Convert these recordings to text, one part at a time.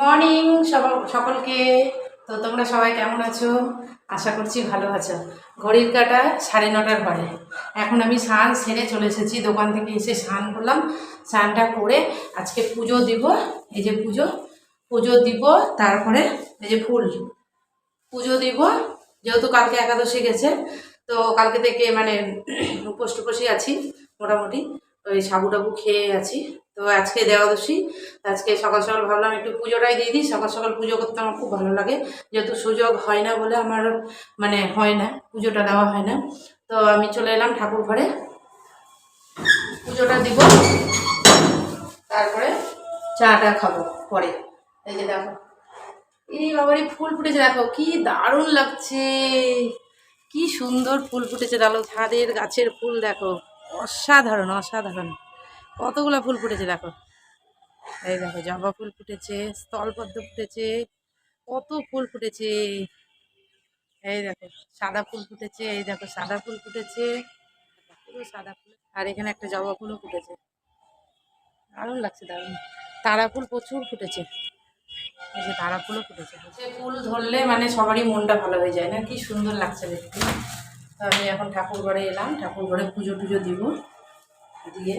Morning সকলকে। তো তোমরা সবাই কেমন আছো? আশা করছি ভালো আছো। ঘড়ির কাটা সাড়ে নটার পরে। এখন আমি স্নান সেরে চলে এসেছি। দোকান থেকে এসে স্নান করলাম। স্নানটা করে আজকে পুজো দিব। এই যে পুজো পুজো দিব, তারপরে এই যে ফুল। পুজো দিব। যেহেতু কালকে একাদশী গেছে, তো কালকে থেকে মানে উপোস টুপোসই আছি, মোটামুটি। ওই সাবু টাবু খেয়ে আছি। তো আজকে দেওয়াদশী আজকে সকাল সকাল ভাবলাম একটু পুজোটাই দিয়ে দিই। সকাল সকাল পুজো করতে আমার খুব ভালো লাগে। যেহেতু সুযোগ হয় না বলে আমার মানে হয় না, পুজোটা দেওয়া হয় না। তো আমি চলে এলাম ঠাকুর ঘরে। পুজোটা দিব। তারপরে চাটা খাব পরে। এই যে দেখো। এই বাবারই ফুল ফুটেছে, দেখো কি দারুণ লাগছে। কি সুন্দর ফুল ফুটেছে দেখো ছাদের গাছের ফুল, দেখো। অসাধারণ অসাধারণ। কতগুলো ফুল ফুটেছে দেখো। এই দেখো জবা ফুল ফুটেছে, স্থলপদ্ম ফুটেছে, কত ফুল ফুটেছে। এই দেখো সাদা ফুল ফুটেছে, এই দেখো সাদা ফুল ফুটেছে, পুরো সাদা ফুল। আর এখানে একটা জবা ফুলও ফুটেছে। দারুণ লাগছে, দারুণ। তারা ফুল প্রচুর ফুটেছে। এই যে তারা ফুলও ফুটেছে। ফুল ধরলে মানে সবারই মনটা ভালো হয়ে যায় না? কি সুন্দর লাগছে দেখতে। তো আমি এখন ঠাকুর ঘরে এলাম, ঠাকুর ঘরে পুজো টুজো দিব, দিয়ে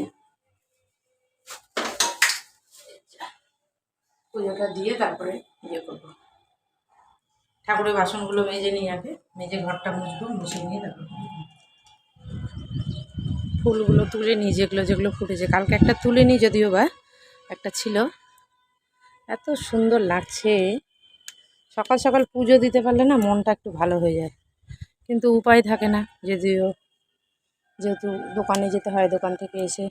পুজোটা দিয়ে তারপরে ইয়ে করব। ঠাকুরের বাসনগুলো মেজে নিয়ে আগে, মেজে ঘরটা মুছবো, মুছে নিয়ে তারপর ফুলগুলো তুলে নিই, যেগুলো যেগুলো ফুটেছে। কালকে একটা তুলে নিই যদিও বা, একটা ছিল। এত সুন্দর লাগছে। সকাল সকাল পুজো দিতে পারলে না মনটা একটু ভালো হয়ে যায়। কিন্তু উপায় থাকে না যদিও। যেহেতু দোকানে যেতে হয়, দোকান থেকে এসে।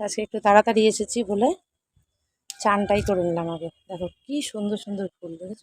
আজকে একটু তাড়াতাড়ি এসেছি বলে চানটাই করে নিলাম আগে। দেখো কি সুন্দর সুন্দর ফুল দেখেছ?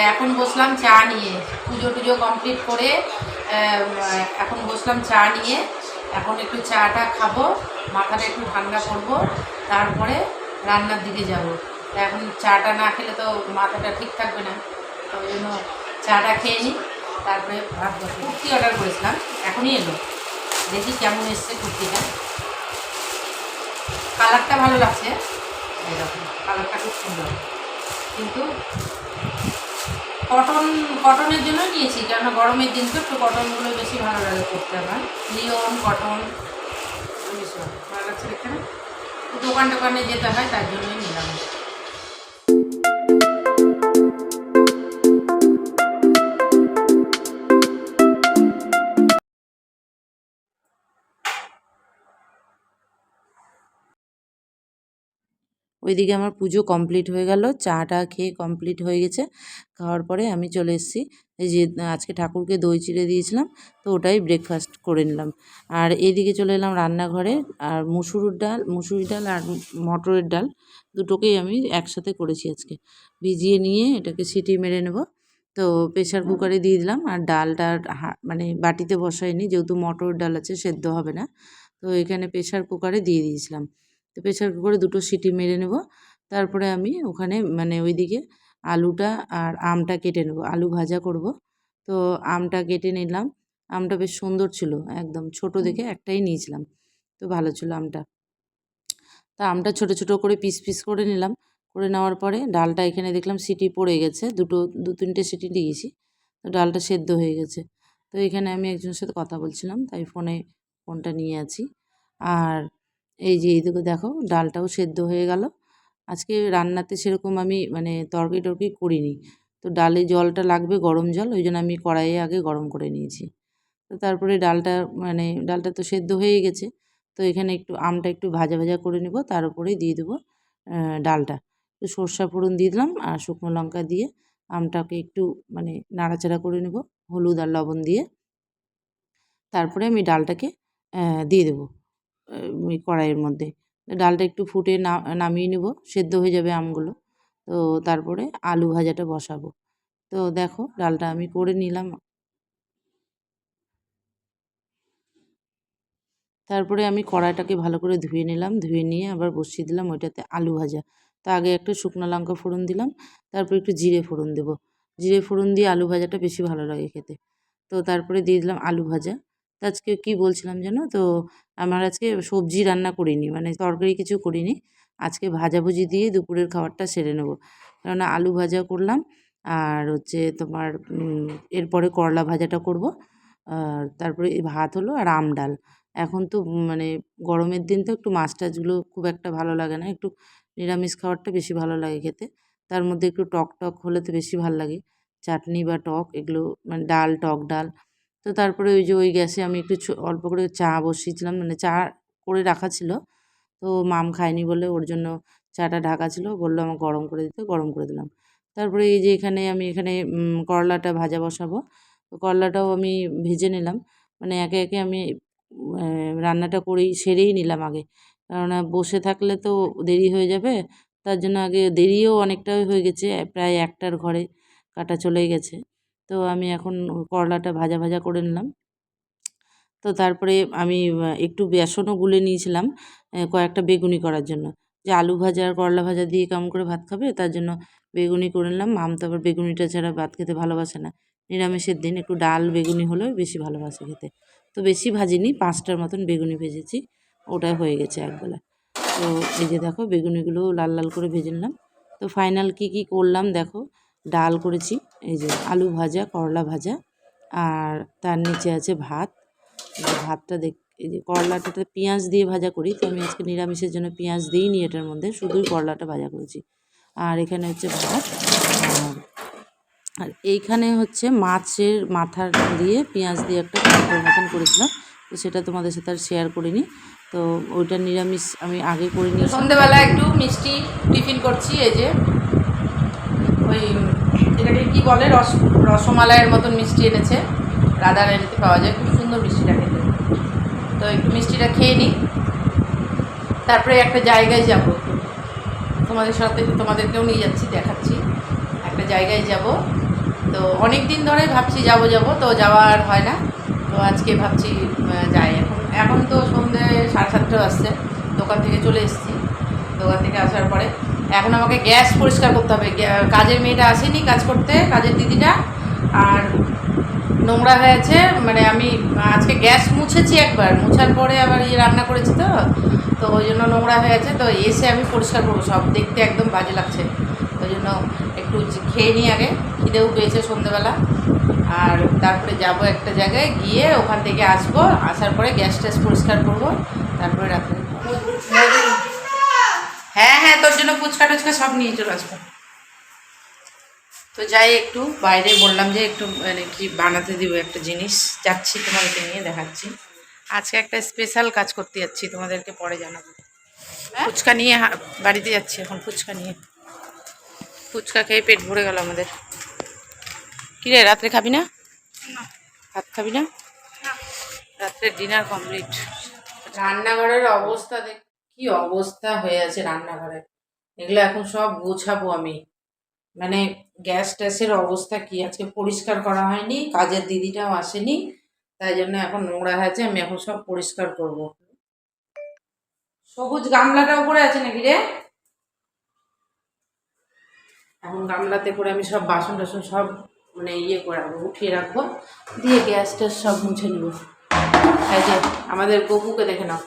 তো এখন বসলাম চা নিয়ে। পুজো টুজো কমপ্লিট করে এখন বসলাম চা নিয়ে। এখন একটু চাটা খাব, মাথাটা একটু ঠান্ডা করব, তারপরে রান্নার দিকে যাব। তা এখন চাটা না খেলে তো মাথাটা ঠিক থাকবে না। ওই জন্য চাটা খেয়ে নিই, তারপরে ভাত বসে কুর্তি অর্ডার করেছিলাম, এখনই এলো। দেখি কেমন এসছে কুর্তিটা। কালারটা ভালো লাগছে। এরকম কালারটা খুব সুন্দর। কিন্তু কটন কটনের জন্য নিয়েছি, কেননা গরমের দিন তো একটু কটনগুলো বেশি ভালো লাগে করতে আমার। নিয়ম কটন বেশি ভালো লাগছে দেখতে না? দোকান টোকানে যেতে হয়, তার জন্যই নিলাম। ওইদিকে আমার পুজো কমপ্লিট হয়ে গেল, চাটা খেয়ে কমপ্লিট হয়ে গেছে। খাওয়ার পরে আমি চলে এসেছি। এই যে, আজকে ঠাকুরকে দই চিড়ে দিয়েছিলাম, তো ওটাই ব্রেকফাস্ট করে নিলাম। আর এদিকে চলে এলাম রান্নাঘরে, আর মুসুর ডাল মুসুরি ডাল আর মটরের ডাল দুটোকেই আমি একসাথে করেছি আজকে। ভিজিয়ে নিয়ে এটাকে সিটি মেরে নেব। তো প্রেশার কুকারে দিয়ে দিলাম, আর ডালটা মানে বাটিতে বসাইনি, যেহেতু মটর ডাল আছে, সেদ্ধ হবে না। তো এখানে প্রেশার কুকারে দিয়ে দিয়েছিলাম। তো প্রেশার কুকারে দুটো সিটি মেরে নেব। তারপরে আমি ওখানে মানে ওইদিকে আলুটা আর আমটা কেটে নেব আলু ভাজা করব। তো আমটা কেটে নিলাম আমটা বেশ সুন্দর ছিল একদম ছোট দেখে একটাই নিয়েছিলাম তো ভালো ছিল আমটা। তা আমটা ছোট ছোট করে পিস পিস করে নিলাম করে নেওয়ার পরে ডালটা এখানে দেখলাম সিটি পড়ে গেছে দুটো দু তিনটে সিটি দিয়েছি তো ডালটা সেদ্ধ হয়ে গেছে। তো এখানে আমি একজনের সাথে কথা বলছিলাম তাই ফোনে ফোনটা নিয়ে আছি। আর এই যে এইদিকে দেখো ডালটাও সেদ্ধ হয়ে গেল। আজকে রান্নাতে সেরকম আমি মানে তরকারি টরকারি করিনি। তো ডালে জলটা লাগবে, গরম জল, ওই জন্য আমি কড়াইয়ে আগে গরম করে নিয়েছি। তো তারপরে ডালটা মানে ডালটা তো সেদ্ধ হয়ে গেছে। তো এখানে একটু আমটা একটু ভাজা ভাজা করে নেব, তার উপরেই দিয়ে দেবো ডালটা। তো সর্ষা ফোড়ন দিয়ে দিলাম, আর শুকনো লঙ্কা দিয়ে আমটাকে একটু মানে নাড়াচাড়া করে নেব, হলুদ আর লবণ দিয়ে। তারপরে আমি ডালটাকে দিয়ে দেবো। কড়াইয়ের মধ্যে। ডালটা একটু ফুটে না, নামিয়ে নেব, সেদ্ধ হয়ে যাবে আমগুলো। তো তারপরে আলু ভাজাটা বসাবো। তো দেখো, ডালটা আমি করে নিলাম। তারপরে আমি কড়াইটাকে ভালো করে ধুয়ে নিলাম। ধুয়ে নিয়ে আবার বসিয়ে দিলাম ওইটাতে আলু ভাজা। তো আগে একটু শুকনো লঙ্কা ফোড়ন দিলাম, তারপর একটু জিরে ফোড়ন দেবো। জিরে ফোড়ন দিয়ে আলু ভাজাটা বেশি ভালো লাগে খেতে। তো তারপরে দিয়ে দিলাম আলু ভাজা। তো আজকে কী বলছিলাম যেন তো আমার আজকে সবজি রান্না করিনি মানে তরকারি কিছু করিনি। আজকে ভাজাভুজি দিয়ে দুপুরের খাবারটা সেরে নেব। কেননা আলু ভাজা করলাম, আর হচ্ছে তোমার এরপরে করলা ভাজাটা করব। আর তারপরে ভাত হলো আর আম ডাল। এখন তো মানে গরমের দিন তো একটু মাছ টাছগুলো খুব একটা ভালো লাগে না। একটু নিরামিষ খাবারটা বেশি ভালো লাগে খেতে। তার মধ্যে একটু টক টক হলে তো বেশি ভালো লাগে। চাটনি বা টক এগুলো মানে ডাল, টক ডাল। তো তারপরে ওই যে ওই গ্যাসে আমি একটু অল্প করে চা বসিয়েছিলাম মানে চা করে রাখা ছিল। তো মাম খায়নি বলে ওর জন্য চাটা ঢাকা ছিল। বলল আমার গরম করে দিতে, গরম করে দিলাম। তারপরে এই যে এখানে আমি এখানে করলাটা ভাজা বসাবো। তো করলাটাও আমি ভেজে নিলাম। মানে একে একে আমি রান্নাটা করেই, সেরেই নিলাম আগে। কেননা বসে থাকলে তো দেরি হয়ে যাবে। তার জন্য আগে দেরিও অনেকটাই হয়ে গেছে, প্রায় একটার ঘরে কাটা চলেই গেছে। তো আমি এখন করলাটা ভাজা ভাজা করে নিলাম। তো তারপরে আমি একটু বেসনও গুলে নিয়েছিলাম কয়েকটা বেগুনি করার জন্য। যে আলু ভাজা আর করলা ভাজা দিয়ে কেমন করে ভাত খাবে, তার জন্য বেগুনি করে নিলাম। মাম তো আবার বেগুনিটা ছাড়া ভাত খেতে ভালোবাসে না। নিরামিষের দিন একটু ডাল বেগুনি হলেও বেশি ভালোবাসে খেতে। তো বেশি ভাজিনি, পাঁচটার মতন বেগুনি ভেজেছি, ওটা হয়ে গেছে একবেলা। তো এই যে দেখো, বেগুনিগুলো লাল লাল করে ভেজে নিলাম। তো ফাইনাল কি কি করলাম দেখো, ডাল করেছি। এই যে আলু ভাজা, করলা ভাজা আর তার নিচে আছে ভাত। ভাতটা দেখ, এই যে করলাটাতে পেঁয়াজ দিয়ে ভাজা করি, তো আমি আজকে নিরামিষের জন্য পেঁয়াজ দিইনি এটার মধ্যে, শুধুই করলাটা ভাজা করেছি। আর এখানে হচ্ছে ভাত, আর এইখানে হচ্ছে মাছের মাথা দিয়ে পেঁয়াজ দিয়ে একটা তরকারির মতন করেছিলাম, তো সেটা তোমাদের সাথে আর শেয়ার করিনি। তো ওইটা নিরামিষ আমি আগে করে নিয়েছি সন্ধেবেলা একটু মিষ্টি টিফিন করছি, এই যে ওই কি বলে? রস রসমালাইয়ের মতন মিষ্টি এনেছে। রাধার এনতে পাওয়া যায়। খুব সুন্দর মিষ্টিটা খেতে। তো একটু মিষ্টিটা খেয়ে নিই। তারপরে একটা জায়গায় যাব। তোমাদের সাথে তোমাদেরকেও নিয়ে যাচ্ছি, দেখাচ্ছি। একটা জায়গায় যাব। তো অনেক দিন ধরে ভাবছি যাব যাব। তো যাওয়া আর হয় না। তো আজকে ভাবছি যাই। এখন এখন তো সন্ধ্যে সাড়ে সাতটা আসছে। দোকান থেকে চলে এসেছি। দোকান থেকে আসার পরে এখন আমাকে গ্যাস পরিষ্কার করতে হবে। কাজের মেয়েটা আসেনি কাজ করতে, কাজের দিদিটা, আর নোংরা হয়েছে। মানে আমি আজকে গ্যাস মুছেছি একবার, মুছার পরে আবার ইয়ে রান্না করেছি তো। তো ওই জন্য নোংরা হয়েছে, তো এসে আমি পরিষ্কার করব, সব দেখতে একদম বাজে লাগছে। ওই জন্য একটু খেয়ে নিই আগে, খিদেও পেয়েছে সন্ধ্যেবেলা আর তারপরে যাব একটা জায়গায়, গিয়ে ওখান থেকে আসব, আসার পরে গ্যাস ট্যাস পরিষ্কার করব, তারপরে হ্যাঁ তোর জন্য ফুচকা টুচকা সব নিয়ে চলে আসব। তো যাই একটু বাইরে বললাম যে একটু মানে কি বানাতে দিব একটা জিনিস। যাচ্ছি তোমাদেরকে নিয়ে দেখাচ্ছি। আজকে একটা স্পেশাল কাজ করতে যাচ্ছি তোমাদেরকে পরে জানাব। ফুচকা নিয়ে বাড়িতে যাচ্ছি এখন ফুচকা নিয়ে। ফুচকা খেয়ে পেট ভরে গেল আমাদের। কিরে রাত্রে খাবি না? ভাত খাবি না? রাত্রে ডিনার কমপ্লিট রান্নাঘরের অবস্থা দেখ কি অবস্থা হয়ে আছে রান্নাঘরে। এগুলো এখন সব গোছাবো আমি। মানে গ্যাস ট্যাসের অবস্থা কি? আজকে পরিষ্কার করা হয়নি, কাজের দিদিটাও আসেনি, তাই জন্য এখন নোংরা হয়েছে, আমি এখন সব পরিষ্কার করব। সবুজ গামলাটা উপরে আছে নাকি রে? এখন গামলাতে করে আমি সব বাসন টাসন সব মানে ইয়ে করে রাখব উঠিয়ে রাখব, দিয়ে গ্যাস ট্যাস সব মুছে নেব। এই যে, আমাদের গপুকে দেখে নাও।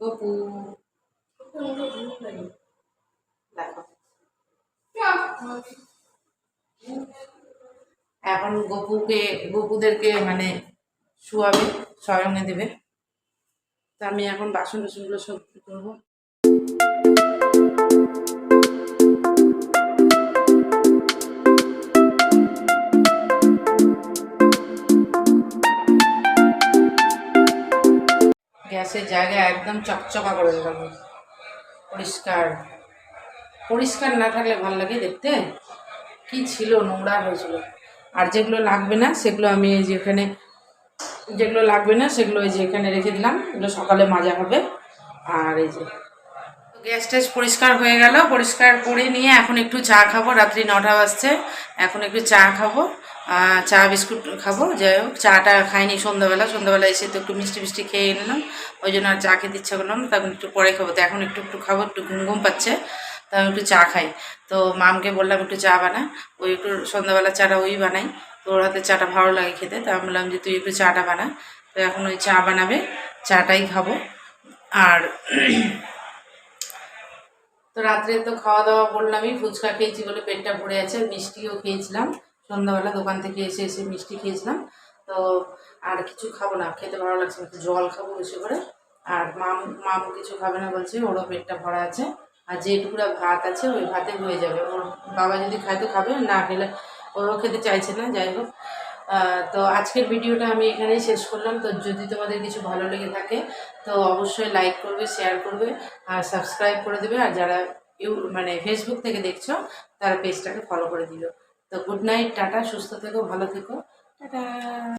গপু। এখন গপুকে, গপুদেরকে মানে শুয়াবে স্বয়ংে দেবে। তা আমি এখন বাসন টাসনগুলো সব করব? গ্যাসের জায়গা একদম চকচকা করে দিলাম পরিষ্কার। পরিষ্কার না থাকলে ভালো লাগে দেখতে। কি ছিল, নোংরা হয়েছিল। আর যেগুলো লাগবে না, সেগুলো আমি এই যে এখানে, যেগুলো লাগবে না, সেগুলো এই যে এখানে রেখে দিলাম। এগুলো সকালে মাজা হবে। আর এই যে, গ্যাস ট্যাস পরিষ্কার হয়ে গেল। পরিষ্কার করে নিয়ে এখন একটু চা খাব। রাত্রি নটা বাজছে। এখন একটু চা খাব। চা, বিস্কুট খাব, যাই হোক। চাটা খাইনি সন্ধ্যাবেলা। সন্ধ্যাবেলা এসে তো একটু মিষ্টি মিষ্টি খেয়ে নিলাম। ওই জন্য আর চা খেতে ইচ্ছা করলাম তখন একটু পরে খাব। তো এখন একটু একটু খাব, একটু ঘুম ঘুম পাচ্ছে। তো আমি একটু চা খাই। তো মামকে বললাম একটু চা বানা। ওই একটু সন্ধ্যাবেলা চাটা ওই বানাই। তো ওর হাতে চাটা ভালো লাগে খেতে। তো আমি বললাম যে, তুই একটু চাটা বানা। তো এখন ওই চা বানাবে, চাটাই খাব। আর তো রাত্রে তো খাওয়া দাওয়া করলামই ফুচকা খেয়েছি বলে পেটটা ভরে আছে। মিষ্টিও খেয়েছিলাম। সন্ধ্যাবেলা দোকান থেকে এসে এসে মিষ্টি খেয়েছিলাম। তো আর কিছু খাব না খেতে ভালো লাগছে না, জল খাব বেশি করে। আর মাম মাম কিছু খাবে না বলছে ওরও পেটটা ভরা আছে। আর যেটুকুরা ভাত আছে ওই ভাতে হয়ে যাবে। ওর বাবা যদি খায় তো খাবে না খেলে ওরও খেতে চাইছে না যাই হোক। তো আজকের ভিডিওটা আমি এখানেই শেষ করলাম। তো যদি তোমাদের কিছু ভালো লেগে থাকে তো অবশ্যই লাইক করবে শেয়ার করবে আর সাবস্ক্রাইব করে দেবে। আর যারা ইউ মানে ফেসবুক থেকে দেখছ তারা পেজটাকে ফলো করে দিও তো গুড নাইট টাটা সুস্থ থেকো ভালো থেকো। টাটা।